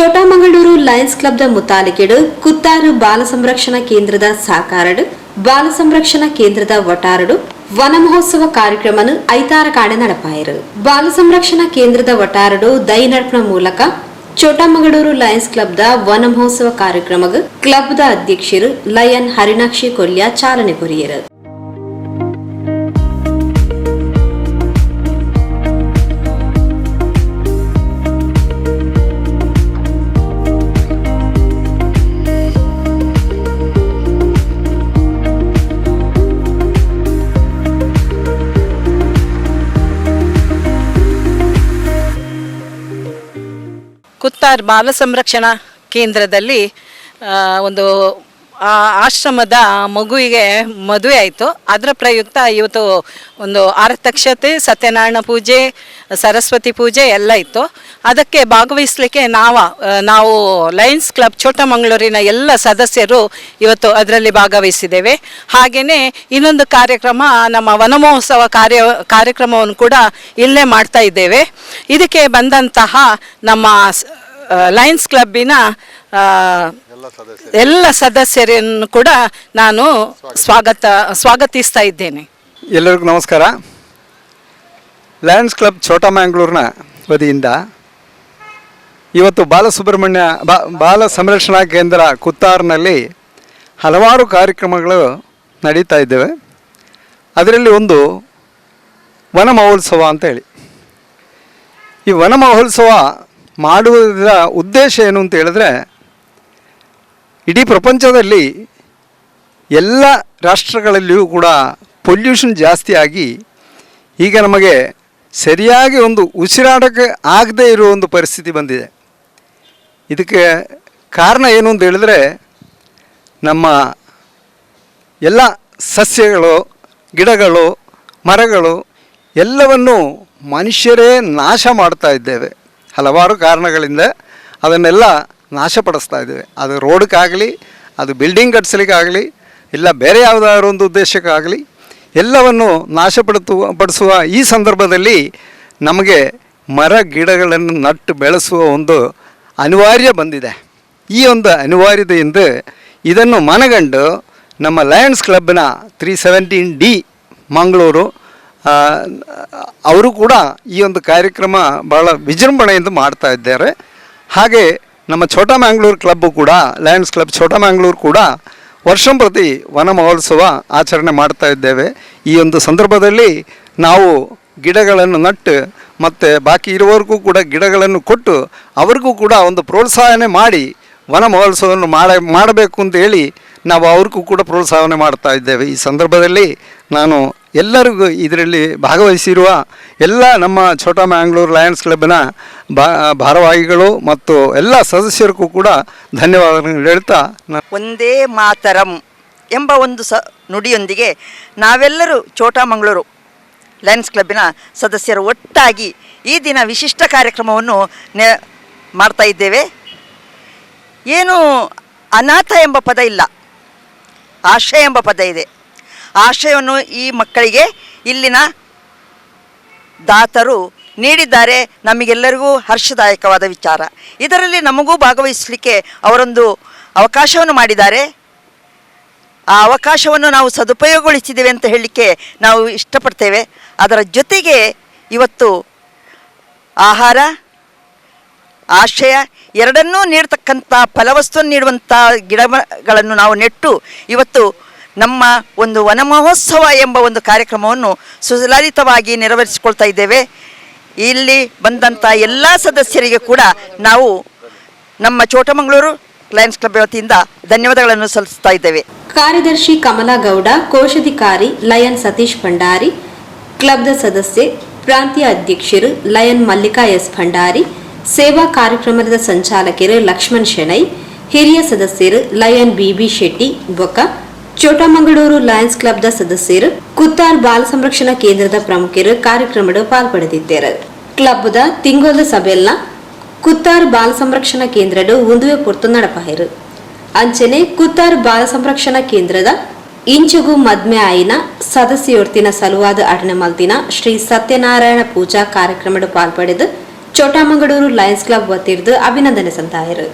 ಚೋಟಾಮಂಗಳೂರು Lions ಕ್ಲಬ್ದ ಮುತಾಲಿಕೆಡು ಕುತ್ತಾರು ಬಾಲ ಸಂರಕ್ಷಣಾ ಕೇಂದ್ರದ ಸಾಕಾರಡು, ಬಾಲ ಸಂರಕ್ಷಣಾ ಕೇಂದ್ರದ ವಟಾರಡು, ವನ ಮಹೋತ್ಸವ ಕಾರ್ಯಕ್ರಮನು ಐತಾರ ಕಾಡೆ ನಡಪಾಯರು. ಬಾಲ ಸಂರಕ್ಷಣಾ ಕೇಂದ್ರದ ವಟಾರಡು ದೈ ನಡಪಣ ಮೂಲಕ ಚೋಟಾಮಗಳೂರು ಲಯನ್ಸ್ ಕ್ಲಬ್ದ ವನ ಮಹೋತ್ಸವ ಕಾರ್ಯಕ್ರಮಗ ಕ್ಲಬ್ದ ಅಧ್ಯಕ್ಷರು ಲಯನ್ ಹರಿಣಾಕ್ಷಿ ಕೊಲ್ಯ ಚಾಲನೆ ಕೊರಿಯರು. ಕುತ್ತಾರ್ ಬಾಲ ಸಂರಕ್ಷಣಾ ಕೇಂದ್ರದಲ್ಲಿ ಒಂದು ಆಶ್ರಮದ ಮಗುವಿಗೆ ಮದುವೆ ಆಯಿತು. ಅದರ ಪ್ರಯುಕ್ತ ಇವತ್ತು ಒಂದು ಆರತಕ್ಷತೆ, ಸತ್ಯನಾರಾಯಣ ಪೂಜೆ, ಸರಸ್ವತಿ ಪೂಜೆ ಎಲ್ಲ ಇತ್ತು. ಅದಕ್ಕೆ ಭಾಗವಹಿಸಲಿಕ್ಕೆ ನಾವ ನಾವು ಲಯನ್ಸ್ ಕ್ಲಬ್ ಚೋಟಮಂಗಳೂರಿನ ಎಲ್ಲ ಸದಸ್ಯರು ಇವತ್ತು ಅದರಲ್ಲಿ ಭಾಗವಹಿಸಿದ್ದೇವೆ. ಹಾಗೆಯೇ ಇನ್ನೊಂದು ಕಾರ್ಯಕ್ರಮ, ನಮ್ಮ ವನಮಹೋತ್ಸವ ಕಾರ್ಯ, ಕಾರ್ಯಕ್ರಮವನ್ನು ಕೂಡ ಇಲ್ಲೇ ಮಾಡ್ತಾ ಇದ್ದೇವೆ. ಇದಕ್ಕೆ ಬಂದಂತಹ ನಮ್ಮ ಲಯನ್ಸ್ ಕ್ಲಬ್ಬಿನ ಎಲ್ಲ ಸದಸ್ಯರನ್ನು ಕೂಡ ನಾನು ಸ್ವಾಗತ ಸ್ವಾಗತಿಸ್ತಾ ಇದ್ದೇನೆ. ಎಲ್ಲರಿಗೂ ನಮಸ್ಕಾರ. ಲಯನ್ಸ್ ಕ್ಲಬ್ ಛೋಟಾ ಮ್ಯಾಂಗ್ಳೂರಿನ ವತಿಯಿಂದ ಇವತ್ತು ಬಾಲಸುಬ್ರಹ್ಮಣ್ಯ ಬಾ ಬಾಲ ಸಂರಕ್ಷಣಾ ಕೇಂದ್ರ ಕುತ್ತಾರ್ನಲ್ಲಿ ಹಲವಾರು ಕಾರ್ಯಕ್ರಮಗಳು ನಡೀತಾ ಇದ್ದೇವೆ. ಅದರಲ್ಲಿ ಒಂದು ವನ ಮಹೋತ್ಸವ ಅಂತೇಳಿ. ಈ ವನ ಮಹೋತ್ಸವ ಮಾಡುವುದರ ಉದ್ದೇಶ ಏನು ಅಂತ ಹೇಳಿದ್ರೆ, ಇಡೀ ಪ್ರಪಂಚದಲ್ಲಿ ಎಲ್ಲ ರಾಷ್ಟ್ರಗಳಲ್ಲಿಯೂ ಕೂಡ ಪೊಲ್ಯೂಷನ್ ಜಾಸ್ತಿ ಆಗಿ ಈಗ ನಮಗೆ ಸರಿಯಾಗಿ ಒಂದು ಉಸಿರಾಡಕ್ಕೆ ಆಗದೇ ಇರುವ ಒಂದು ಪರಿಸ್ಥಿತಿ ಬಂದಿದೆ. ಇದಕ್ಕೆ ಕಾರಣ ಏನು ಅಂತ ಹೇಳಿದ್ರೆ, ನಮ್ಮ ಎಲ್ಲ ಸಸ್ಯಗಳು, ಗಿಡಗಳು, ಮರಗಳು ಎಲ್ಲವನ್ನು ಮನುಷ್ಯರೇ ನಾಶ ಮಾಡ್ತಾ ಇದ್ದೇವೆ. ಹಲವಾರು ಕಾರಣಗಳಿಂದ ಅದನ್ನೆಲ್ಲ ನಾಶಪಡಿಸ್ತಾ ಇದ್ದೇವೆ. ಅದು ರೋಡ್ಗಾಗಲಿ, ಅದು ಬಿಲ್ಡಿಂಗ್ ಕಟ್ಸಲಿಕ್ಕಾಗಲಿ ಇಲ್ಲ ಬೇರೆ ಯಾವುದಾದ್ರು ಒಂದು ಉದ್ದೇಶಕ್ಕಾಗಲಿ, ಎಲ್ಲವನ್ನು ನಾಶಪಡಿಸುವ ಪಡಿಸುವ ಈ ಸಂದರ್ಭದಲ್ಲಿ ನಮಗೆ ಮರ ಗಿಡಗಳನ್ನು ನಟ್ಟು ಬೆಳೆಸುವ ಒಂದು ಅನಿವಾರ್ಯ ಬಂದಿದೆ. ಈ ಒಂದು ಅನಿವಾರ್ಯತೆಯಿಂದ ಇದನ್ನು ಮನಗಂಡು ನಮ್ಮ ಲಯನ್ಸ್ ಕ್ಲಬ್ನ ತ್ರೀ ಸೆವೆಂಟೀನ್ ಡಿ ಮಂಗಳೂರು ಅವರು ಕೂಡ ಈ ಒಂದು ಕಾರ್ಯಕ್ರಮ ಭಾಳ ವಿಜೃಂಭಣೆಯಿಂದ ಮಾಡ್ತಾ ಇದ್ದಾರೆ. ಹಾಗೆ ನಮ್ಮ ಛೋಟಾ ಮ್ಯಾಂಗ್ಳೂರು ಕ್ಲಬ್ಬು ಕೂಡ, ಲಯನ್ಸ್ ಕ್ಲಬ್ ಛೋಟಾ ಮ್ಯಾಂಗ್ಳೂರು ಕೂಡ ವರ್ಷಂಪ್ರತಿ ವನ ಮಹೋತ್ಸವ ಆಚರಣೆ ಮಾಡ್ತಾ ಇದ್ದೇವೆ. ಈ ಒಂದು ಸಂದರ್ಭದಲ್ಲಿ ನಾವು ಗಿಡಗಳನ್ನು ನಟ್ಟು ಮತ್ತು ಬಾಕಿ ಇರುವವರೆಗೂ ಕೂಡ ಗಿಡಗಳನ್ನು ಕೊಟ್ಟು ಅವ್ರಿಗೂ ಕೂಡ ಒಂದು ಪ್ರೋತ್ಸಾಹನೆ ಮಾಡಿ ವನ ಮಹೋತ್ಸವವನ್ನು ಮಾಡ, ಮಾಡಬೇಕು ಅಂತ ಹೇಳಿ ನಾವು ಅವ್ರಿಗೂ ಕೂಡ ಪ್ರೋತ್ಸಾಹನೆ ಮಾಡ್ತಾ ಇದ್ದೇವೆ. ಈ ಸಂದರ್ಭದಲ್ಲಿ ನಾನು ಎಲ್ಲರಿಗೂ ಇದರಲ್ಲಿ ಭಾಗವಹಿಸಿರುವ ಎಲ್ಲ ನಮ್ಮ ಛೋಟಾ ಮ್ಯಾಂಗ್ಳೂರು ಲಯನ್ಸ್ ಕ್ಲಬ್ನ ಭಾರವಾಹಿಗಳು ಮತ್ತು ಎಲ್ಲ ಸದಸ್ಯರಿಗೂ ಕೂಡ ಧನ್ಯವಾದಗಳನ್ನು ಹೇಳ್ತಾ ಒಂದೇ ಮಾತರಂ ಎಂಬ ಒಂದು ಸ, ನುಡಿಯೊಂದಿಗೆ ನಾವೆಲ್ಲರೂ ಚೋಟಾಮಂಗಳೂರು ಲಯನ್ಸ್ ಕ್ಲಬ್ಬಿನ ಸದಸ್ಯರು ಒಟ್ಟಾಗಿ ಈ ದಿನ ವಿಶಿಷ್ಟ ಕಾರ್ಯಕ್ರಮವನ್ನು ನೆ, ಮಾಡ್ತಾ ಇದ್ದೇವೆ. ಏನು ಅನಾಥ ಎಂಬ ಪದ ಇಲ್ಲ ಆಶ್ರಯ ಎಂಬ ಪದ ಇದೆ. ಆಶ್ರಯವನ್ನು ಈ ಮಕ್ಕಳಿಗೆ ಇಲ್ಲಿನ ದಾತರು ನೀಡಿದ್ದಾರೆ. ನಮಗೆಲ್ಲರಿಗೂ ಹರ್ಷದಾಯಕವಾದ ವಿಚಾರ. ಇದರಲ್ಲಿ ನಮಗೂ ಭಾಗವಹಿಸಲಿಕ್ಕೆ ಅವರೊಂದು ಅವಕಾಶವನ್ನು ಮಾಡಿದ್ದಾರೆ. ಆ ಅವಕಾಶವನ್ನು ನಾವು ಸದುಪಯೋಗಗೊಳಿಸಿದ್ದೇವೆ ಅಂತ ಹೇಳಲಿಕ್ಕೆ ನಾವು ಇಷ್ಟಪಡ್ತೇವೆ. ಅದರ ಜೊತೆಗೆ ಇವತ್ತು ಆಹಾರ, ಆಶ್ರಯ ಎರಡನ್ನೂ ನೀಡತಕ್ಕಂಥ ಫಲವಸ್ತುವನ್ನು ನೀಡುವಂಥ ಗಿಡಗಳನ್ನು ನಾವು ನೆಟ್ಟು ಇವತ್ತು ನಮ್ಮ ಒಂದು ವನಮಹೋತ್ಸವ ಎಂಬ ಒಂದು ಕಾರ್ಯಕ್ರಮವನ್ನು ಸುಲಲಿತವಾಗಿ ನೆರವೇರಿಸಿಕೊಳ್ತಾ ಇದ್ದೇವೆ. ಇಲ್ಲಿ ಬಂದಂಥ ಎಲ್ಲ ಸದಸ್ಯರಿಗೆ ಕೂಡ ನಾವು ನಮ್ಮ ಚೋಟಮಂಗಳೂರು ಲಯನ್ಸ್ ಕ್ಲಬ್ ವತಿಯಿಂದ ಧನ್ಯವಾದಗಳನ್ನು ಸಲ್ಲಿಸ್ತಾ ಇದ್ದೇವೆ. ಕಾರ್ಯದರ್ಶಿ ಕಮಲಾ ಗೌಡ, ಕೋಶಾಧಿಕಾರಿ ಲಯನ್ ಸತೀಶ್ ಭಂಡಾರಿ, ಕ್ಲಬ್ದ ಸದಸ್ಯೆ ಪ್ರಾಂತೀಯ ಅಧ್ಯಕ್ಷರು ಲಯನ್ ಮಲ್ಲಿಕಾ ಎಸ್ ಭಂಡಾರಿ, ಸೇವಾ ಕಾರ್ಯಕ್ರಮದ ಸಂಚಾಲಕರು ಲಕ್ಷ್ಮಣ್ ಶೆಣೈ, ಹಿರಿಯ ಸದಸ್ಯರು ಲಯನ್ ಬಿಬಿ ಶೆಟ್ಟಿ, ಬೊಕ್ಕ ಚೋಟಮಂಗಳೂರು ಲಯನ್ಸ್ ಕ್ಲಬ್ದ ಸದಸ್ಯರು, ಕುತ್ತಾರ್ ಬಾಲ ಸಂರಕ್ಷಣಾ ಕೇಂದ್ರದ ಪ್ರಮುಖರು ಕಾರ್ಯಕ್ರಮದ ಪಾಲ್ಪಡೆದಿದ್ದರು. ಕ್ಲಬ್ದ ತಿಂಗಳ ಸಭೆಯಲ್ಲ ಕುತ್ತಾರ್ ಬಾಲ ಸಂರಕ್ಷಣಾ ಕೇಂದ್ರಡು ಉಂದುವೆ ಪೊರ್ತು ನಡಪಾಯಿರು. ಅಂಚನೆ ಕುತ್ತಾರ್ ಬಾಲ ಸಂರಕ್ಷಣಾ ಕೇಂದ್ರದ ಇಂಚುಗು ಮದ್ಮೆ ಆಯಿನ ಸದಸ್ಯೊರ್ತಿನ ಸಲುವಾದ ಅಡನೆ ಮಲ್ತಿನ ಶ್ರೀ ಸತ್ಯನಾರಾಯಣ ಪೂಜಾ ಕಾರ್ಯಕ್ರಮದ ಪಾಲ್ಪಡೆದು ಚೋಟಾಮಂಗಳೂರು ಲಯನ್ಸ್ ಕ್ಲಬ್ ವತಿರ್ದು ಅಭಿನಂದನೆ ಸಂತಾಯರು.